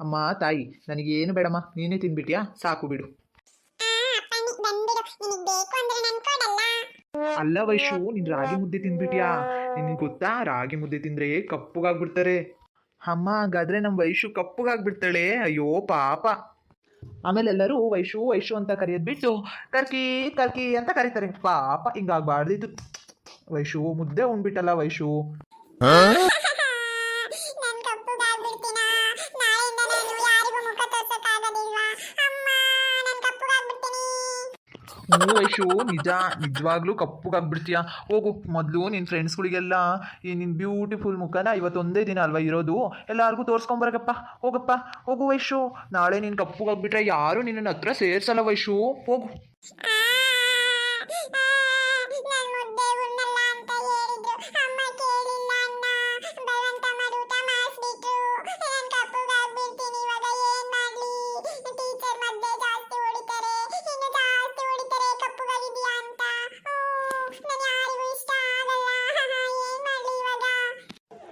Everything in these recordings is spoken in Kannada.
ಅಮ್ಮ, ತಾಯಿ, ನನಗೇನು ಬೇಡಮ್ಮ, ನೀನೇ ತಿನ್ಬಿಟ್ಯಾ? ಸಾಕು ಬಿಡು. ನಿನಗೆ ಅಲ್ಲ ವೈಶು, ನೀನು ರಾಗಿ ಮುದ್ದೆ ತಿನ್ಬಿಟ್ಯಾ? ನಿನಗೆ ಗೊತ್ತಾ, ರಾಗಿ ಮುದ್ದೆ ತಿಂದ್ರೆ ಕಪ್ಪುಗಾಗ್ಬಿಡ್ತಾರೆ. ಅಮ್ಮ, ಹಾಗಾದ್ರೆ ನಮ್ಮ ವೈಶು ಕಪ್ಪುಗಾಗ್ಬಿಡ್ತಾಳೆ. ಅಯ್ಯೋ, ಪಾಪ. ಆಮೇಲೆ ಎಲ್ಲರೂ ವೈಶು ವೈಶು ಅಂತ ಕರೆಯೋದು ಬಿಟ್ಟು ಕರ್ಕಿ ಕರ್ಕಿ ಅಂತ ಕರೀತಾರೆ. ಪಾಪ, ಹಿಂಗಾಗ್ಬಾರ್ದಿತ್ತು. ವೈಶು, ಮುದ್ದೆ ಉಂಡ್ಬಿಟ್ಟಲ್ಲ ವೈಶು. ಹ್ಞೂ ನಿಜ, ನಿಜವಾಗ್ಲೂ ಕಪ್ಪುಗಾಗ್ಬಿಡ್ತೀಯ ಹೋಗು, ಮೊದಲು ನಿನ್ನ ಫ್ರೆಂಡ್ಸ್ಗಳಿಗೆಲ್ಲ ಈ ನಿನ್ನ ಬ್ಯೂಟಿಫುಲ್ ಮುಖನ ಇವತ್ತೊಂದೇ ದಿನ ಅಲ್ವಾ ಇರೋದು? ಎಲ್ಲರಿಗೂ ತೋರಿಸ್ಕೊಂಬರಕಪ್ಪ ಹೋಗಪ್ಪ, ಹೋಗು ವೈಶು. ನಾಳೆ ನೀನು ಕಪ್ಪುಗಾಗ್ಬಿಟ್ರೆ ಯಾರು ನಿನ್ನ ಹತ್ರ ಸೇರ್ಸಲ್ಲ ವೈಶು. ಹೋಗು.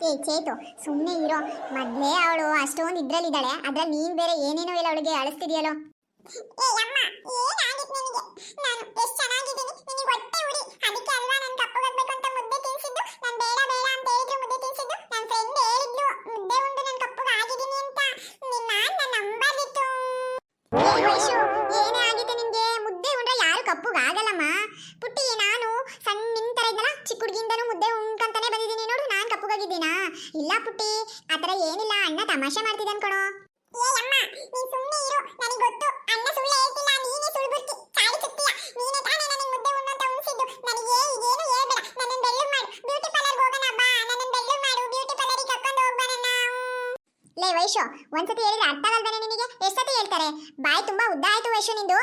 ಏ, ಚೇತು ಸುಮ್ಮನೆ ಇರೋ. ಮೊದಲೇ ಅವಳು ಅಷ್ಟೊಂದು ಇದ್ರಲ್ಲಿದ್ದಾಳೆ. ಅದ್ರಲ್ಲಿ ನೀನ್ ಬೇರೆ ಏನೇನೋ ಇಲ್ಲ ಅವಳಿಗೆ ಅಳಿಸ್ತಿದ್ಯಲ್ಲೋ? ಏ, ಅಮ್ಮ ಏನಾಗಿತ್ತು ನಿನಗೆ? ನಾನು ತಮಾಷೆ ಮಾಡ್ತಿದ್ದಾನೆ ಕಣೋ. ಏ ಅಮ್ಮ, ನೀ ಸುಮ್ಮನೆ ಇರು. ನನಗೆ ಗೊತ್ತು, ಅಣ್ಣ ಸುಳ್ಳು ಹೇಳ್ತಿಲ್ಲ, ನೀನೇ ಬಿಡ್ತಿ ಚಾಡಿ ಚುಕ್ತಿಯ ನೀನೇ ತಾನೇ ನನಗೆ ಮುದ್ದೆ ಉಣ್ಣಂತ ಉಣಿಸಿದ್ದು. ನನಗೆ ಇದೇನು ಹೇಳ್ಬೇಡ. ನನ್ನ ಬೆಳ್ಳು ಮಾಡು. ಬ್ಯೂಟಿ ಪಾರ್ಲರ್ಗೆ ಹೋಗೋಣ, ಬಾ. ನನ್ನ ಬೆಳ್ಳು ಮಾಡು. ಬ್ಯೂಟಿ ಪಾರ್ಲರಿಗೆ ಕರ್ಕೊಂಡು ಹೋಗೋಣ ಲೇ ವೈಶು, ಒಂದ್ಸತಿ ಹೇಳಿದ್ರೆ ಅರ್ಥ ಆಗಲ್ವೇನೆ ನಿನಗೆ? ಎಷ್ಟತಿ ಹೇಳ್ತಾರೆ? ಬಾಯಿ ತುಂಬಾ ಉದ್ದ ಆಯ್ತು ವೈಶು ನಿಂದು.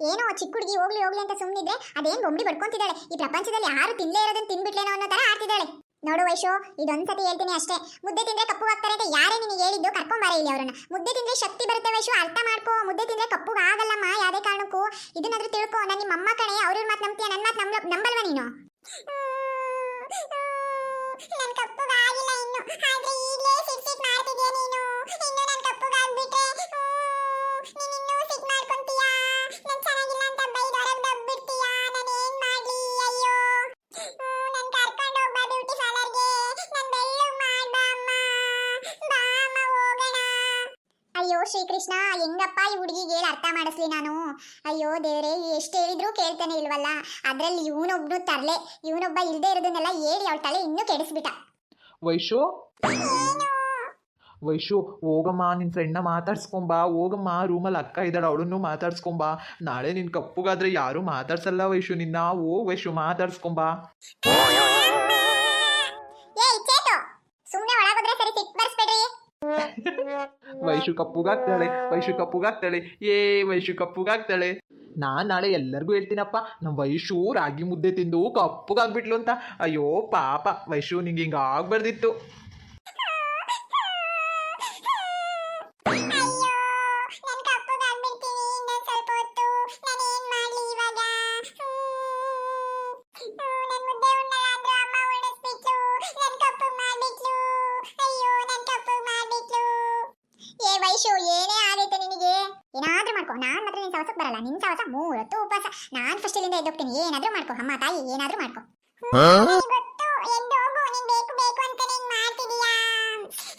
ಏನೋ ಚಿಕ್ಕ ಹುಡುಗಿ ಹೋಗ್ಲಿ ಹೋಗ್ಲಿ ಅಂತ ಸುಮ್ಮನಿದ್ರೆ ಅದೇನ್ ಬೊಂಬಿ ಬಡ್ಕೊಂತಿದ್ದಾಳೆ? ಈ ಪ್ರಪಂಚದಲ್ಲಿ ಯಾರು ತಿನ್ಲೇ ಇರೋದನ್ನ ತಿನ್ಬಿಟ್ಲೇನೋ ಅನ್ನೋ ತರ ಆಡ್ತಿದ್ದಾಳೆ. ನೋಡು ವೈಶು, ಇದೊಂದ್ಸತಿ ಹೇಳ್ತೀನಿ ಅಷ್ಟೇ. ಮುದ್ದೆ ತಿಂದ್ರೆ ಕಪ್ಪು ಆಗ್ತಾರೆ ಅಂತ ಯಾರೇ ನಿನಗೆ ಹೇಳಿದ್ದು ಕರ್ಕೊಂಬಾರ ಇಲ್ಲಿ ಅವರನ್ನ. ಮುದ್ದೆ ತಿಂದ್ರೆ ಶಕ್ತಿ ಬರುತ್ತೆ ವೈಶು, ಅರ್ಥ ಮಾಡ್ಕೋ. ಮುದ್ದೆ ತಿಂದ್ರೆ ಕಪ್ಪು ಆಗಲ್ಲಮ್ಮ, ಯಾವುದೇ ಕಾರಣಕ್ಕೂ. ಇದನ್ನಾದ್ರೂ ತಿಳ್ಕೊ, ನಾನು ನಿಮ್ಮ ಅಮ್ಮ ಕಣೆ, ಅವ್ರ ಮಾತು ನಂಬ್ತೀಯ ನನ್ನ ಮಾತು ನಂಬ ನಂಬಲ್ವ ನೀನು? ನನ್ನ ಕಪ್ಪು ಆಗಿಲ್ಲ ಇನ್ನು. ಆದ್ರೆ ಈಗಲೇ ಸಿಟ್ ಸಿಟ್ ಮಾಡ್ತಿದ್ಯಾ ಅಯ್ಯೋ ಶ್ರೀಕೃಷ್ಣ ಹೆಂಗಪ್ಪ ಈ ಹುಡುಗಿಗೆ ಹೇಳಿ ಅರ್ಥ ಮಾಡಿಸ್ಲಿ ನಾನು? ಅಯ್ಯೋ ದೇವ್ರೆ ಎಷ್ಟು ಹೇಳಿದ್ರು ಕೇಳ್ತಾನೆ ಇಲ್ವಲ್ಲ? ಅದ್ರಲ್ಲಿ ಇವನೊಬ್ನು ತರಲೆ. ಇವನೊಬ್ಬ ಇಲ್ದೆ ಇರೋದನ್ನೆಲ್ಲ ಹೇಳಿ ಅವಳ ತಲೆ ಇನ್ನೂ ಕೆಡಿಸ್ಬಿಟ್ಟ. ವೈಶು? ವೈಶು ಹೋಗಮ್ಮ ನಿನ್ನ ಫ್ರೆಂಡ್ನ ಮಾತಾಡ್ಸ್ಕೊಂಬಾ. ಹೋಗಮ್ಮ ರೂಮಲ್ಲಿ ಅಕ್ಕ ಇದ್ದಾಳೆ ಅವಳನ್ನು ಮಾತಾಡ್ಸ್ಕೊಂಬಾ. ನಾಳೆ ನಿನ್ನ ಕಪ್ಪುಗಾದ್ರೆ ಯಾರೂ ಮಾತಾಡ್ಸಲ್ಲ ವೈಶು ನಿನ್ನ. ಹೋಗ್ ವೈಶು ಮಾತಾಡ್ಸ್ಕೊಂಬಾ. ವೈಶು ಕಪ್ಪುಗಾಗ್ತಾಳೆ ವೈಶು ಕಪ್ಪುಗಾಗ್ತಾಳೆ ಏ ವೈಶು ಕಪ್ಪುಗಾಗ್ತಾಳೆ ನಾ ನಾಳೆ ಎಲ್ಲರಿಗೂ ಹೇಳ್ತೀನಪ್ಪ ನಮ್ಮ ವೈಶು ರಾಗಿ ಮುದ್ದೆ ತಿಂದು ಕಪ್ಪುಗಾಗ್ಬಿಟ್ಲು ಅಂತ. ಅಯ್ಯೋ, ಪಾಪ ವೈಶು ನಿಂಗೆ ಹಿಂಗೆ ಆಗ್ಬಾರ್ದಿತ್ತು. ಮಾಡ್ಕೊ. ನಾನು ಮಾತ್ರ ನಿನ್ ಸವಸಕ್ಕೆ ಬರಲ್ಲ. ನಿನ್ ಸವಸ ಮೂವತ್ತು ಉಪವಾಸ. ನಾನು ಫಸ್ಟ್ ಇಲ್ಲಿಂದ ಎದ್ದೋಗ್ತೀನಿ. ಏನಾದರೂ ಮಾಡ್ಕೋ. ಅಮ್ಮ ತಾಯಿ ಏನಾದರೂ ಮಾಡ್ಕೋ. ಗೊತ್ತು ಎದ್ದು ಹೋಗು ನೀನ್ ಬೇಕು ಬೇಕು ಅಂತ ನೀನ್ ಮಾಡ್ತಿದೀಯಾ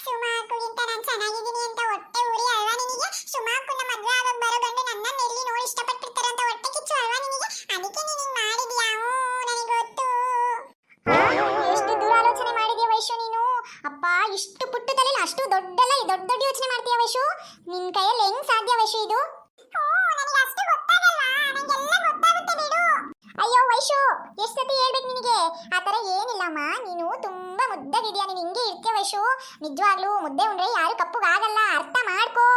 ಸುಮಾಕುಗಿಂತ ನಾನ್ ಚೆನ್ನಾಗಿದ್ದೀನಿ ಅಂತ ಹೊಟ್ಟೆ ಉರಿ ಅಲ್ವಾ ನಿನಗೆ? ಸುಮಾಕುನ ಮದ್ವೆ ಆಗೋಕ್ ಬರೋ ಗಂಡು ನನ್ನ ಎಲ್ಲಿ ನೋಡಿ ಇಷ್ಟಪಟ್ಟಿರ್ತಾರೆ ಅಂತ ಹೊಟ್ಟೆ ಕಿಚ್ಚು ಅಲ್ವಾ ನಿನಗೆ? ಅದಕ್ಕೆ ನೀನ್ ಹಿಂಗ್ ಮಾಡಿದ್ಯಾ ಹ್ಞೂ ನನಗೆ ಗೊತ್ತು. ಎಷ್ಟು ಮಾಡಿದೀಯ ವೈಶು ನೀನು? ಅಪ್ಪ ಇಷ್ಟು ಪುಟ್ಟ ಅಷ್ಟು ದೊಡ್ಡಲ್ಲ ದೊಡ್ಡ ದೊಡ್ಡ ಯೋಚನೆ ಮಾಡ್ತೀಯ ವೈಶು? ನಿನ್ ಕೈಯಲ್ಲಿ ಹೆಂಗ್ ಸಾಧ್ಯ ವೈಶು ಇದು? ವೈಶು ಎಷ್ಟು ಸತಿ ಹೇಳ್ಬೇಕು ನಿನಗೆ? ಆ ಥರ ಏನಿಲ್ಲಮ್ಮ ನೀನು ತುಂಬಾ ಮುದ್ದಾಗಿದೆಯಾ ನೀನು ಹಿಂಗೆ ಇರ್ತೀಯ ವೈಶು ನಿಜವಾಗ್ಲೂ ಮುದ್ದೆ ಉಂಡ್ರೆ ಯಾರು ಕಪ್ಪುಗಾಗಲ್ಲ ಅರ್ಥ ಮಾಡ್ಕೋ.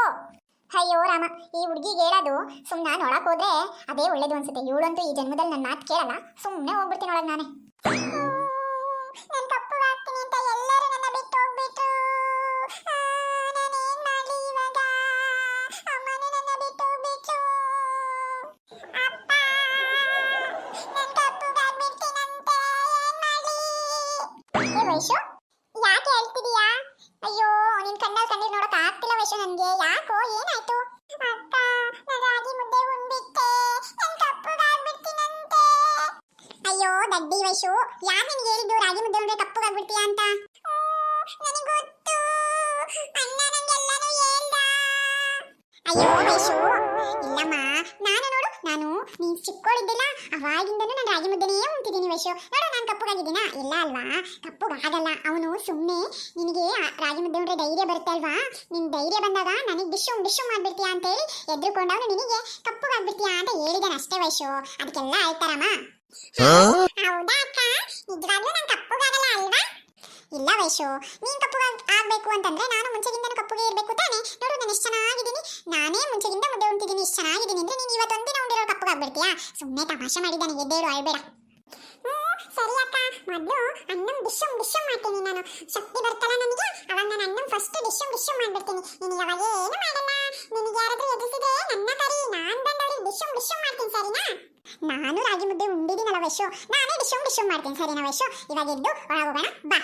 ಅಯ್ಯೋ ರಾಮ, ಈ ಹುಡುಗಿಗೆ ಹೇಳೋದು ಸುಮ್ಮನೆ ನೋಡಕ್ ಹೋದ್ರೆ ಅದೇ ಒಳ್ಳೇದು ಅನ್ಸುತ್ತೆ. ಇವಳಂತೂ ಈ ಜನ್ಮದಲ್ಲಿ ನನ್ನ ಮಾತು ಕೇಳಲ್ಲ. ಸುಮ್ಮನೆ ಹೋಗ್ಬಿಡ್ತೀನಿ ಒಳಗೆ ನಾನೇ ನಾನು. ವೈಶು? ಯಾಕೆ ಹೇಳ್ತಿದೀಯಾ? ಅಯ್ಯೋ, ನಿನ್ ಕಣ್ಣಲ್ಲಿ ಕಣ್ಣೀರ್ ನೋಡಕ್ ಆಗ್ತಿಲ್ಲ ವೈಶು ನನ್ಗೆ. ಯಾಕೋ, ಏನಾಯ್ತು? ಅಕ್ಕ ನಾನು ರಾಗಿ ಮುದ್ದೆ ಉಂಡ್ಬಿಟ್ಟೆ ನಾನು ಕಪ್ಪಗಾಗ್ಬಿಡ್ತೀನಂತೆ ಅಯ್ಯೋ, ದಡ್ಡಿ ವೈಶು, ಯಾರು ನಿನ್ಗೆ ಹೇಳಿದ್ದು ರಾಗಿ ಮುದ್ದೆ ಉಂಡ್ರೆ ಕಪ್ಪಗಾಗ್ಬಿಡ್ತೀಯ ಅಂತ? ನನಗೆ ಗೊತ್ತು. ಅಣ್ಣ ನಾನು ಚಿಕ್ಕೋಳಿದ್ದಿಲ್ಲ ಅವಾಗಿಂದನೂ ನಾನು ರಾಗಿ ಮುದ್ದೆನೇ ಉಂಟಿದ್ದೀನಿ ವೈಶು. ನೋಡು ನಾನು ಕಪ್ಪುಗಾಗಿದ್ದೀನ? ಇಲ್ಲ ಅಲ್ವಾ? ಕಪ್ಪುಗಾಗಲ್ಲ ಅವನು ಸುಮ್ಮನೆ ನಿನಗೆ ರಾಗಿ ಮುದ್ದೆ ಉಂಡ್ರೆ ಧೈರ್ಯ ಬರುತ್ತೆ ಅಲ್ವಾ? ನಿನ್ ಧೈರ್ಯ ಬಂದಾಗ ನನಗೆ ಡಿಶು ಡಿಶು ಮಾಡ್ಬಿಡ್ತೀಯಾ ಅಂತ ಹೇಳಿ ಎದ್ರುಕೊಂಡವನು ನಿನಗೆ ಕಪ್ಪುಗಾಗ್ಬಿಡ್ತೀಯಾ ಅಂತ ಹೇಳಿದಾನೆ ಅಷ್ಟೇ ವೈಶು. ಅದಕ್ಕೆಲ್ಲ ಆಯ್ತಾರಮ್ಮ ಹೌದಾ ಅಕ್ಕ? ನಿಜವಾಗ್ಲೂ ನಾನು ಕಪ್ಪಗಾಗಲ್ಲ ಅಲ್ವಾ? ಇಲ್ಲ ವೈಶು. ನೀನ್ ಕಪ್ಪು ಆಗ್ಬೇಕು ಅಂತಂದ್ರೆ ನಾನು ಮುಂಚೆಗಿಂತ ಕಪ್ಪುಗೆ ಇರ್ಬೇಕು ತಾನೆ. ನೋಡು ನಾನು ಎಷ್ಟು ಚೆನ್ನಾಗಿದ್ದೀನಿ. ನಾನೇ ಮುಂಚೆಗಿಂತ ಮುದ್ದೆ ಉಂಟಿದ್ದೀನಿ ಇಷ್ಟು ಚೆನ್ನಾಗಿದ್ದೀನಿ ಅಂದ್ರೆ ನೀನು ಇವತ್ತೊಂದಿನ ಉಂಡಿರೋ ಕಪ್ಪಗಾಗ್ಬಿಡ್ತೀಯಾ ಸುಮ್ಮನೆ ತಮಾಷೆ ಮಾಡಿದ್ದಾನೆ, ಎದ್ದೇಳು, ಅಳ್ಬೇಡ. ಸರಿ ಅಕ್ಕ. ಮೊದಲು ಅನ್ನಂ ಡಿಶಮ್ ಡಿಶಮ್ ಮಾಡ್ತೀನಿ ನಾನು. ಶಕ್ತಿ ಬರ್ತಲ್ಲ ನನಗೆ? ಅವಾಗ ನಾನು ಅನ್ನಂ ಫಸ್ಟ್ ಡಿಶಮ್ ಡಿಶಮ್ ಮಾಡ್ಬಿಡ್ತೀನಿ. ನಿನಗೆ ಅವಾಗ ಏನು ಮಾಡಲ್ಲ. ನಿನಗೆ ಯಾರಾದ್ರೂ ಎದುರಿಸಿದೆ ನನ್ನ ಕರಿ, ನಾನು ಬಂದವಳಿ ಡಿಶಮ್ ಡಿಶಮ್ ಮಾಡ್ತೀನಿ, ಸರಿನಾ? ನಾನು ರಾಗಿ ಮುದ್ದೆ ಉಂಡಿದ್ದೀನಲ್ಲ ವೈಶು. ನಾನೇ ಡಿಶಮ್ ಡಿಶಮ್ ಮಾಡ್ತೀನಿ, ಸರಿನಾ ವೈಶು? ಇವಾಗ ಎದ್ದು ಒಳಗೋಗೋಣ, ಬಾ.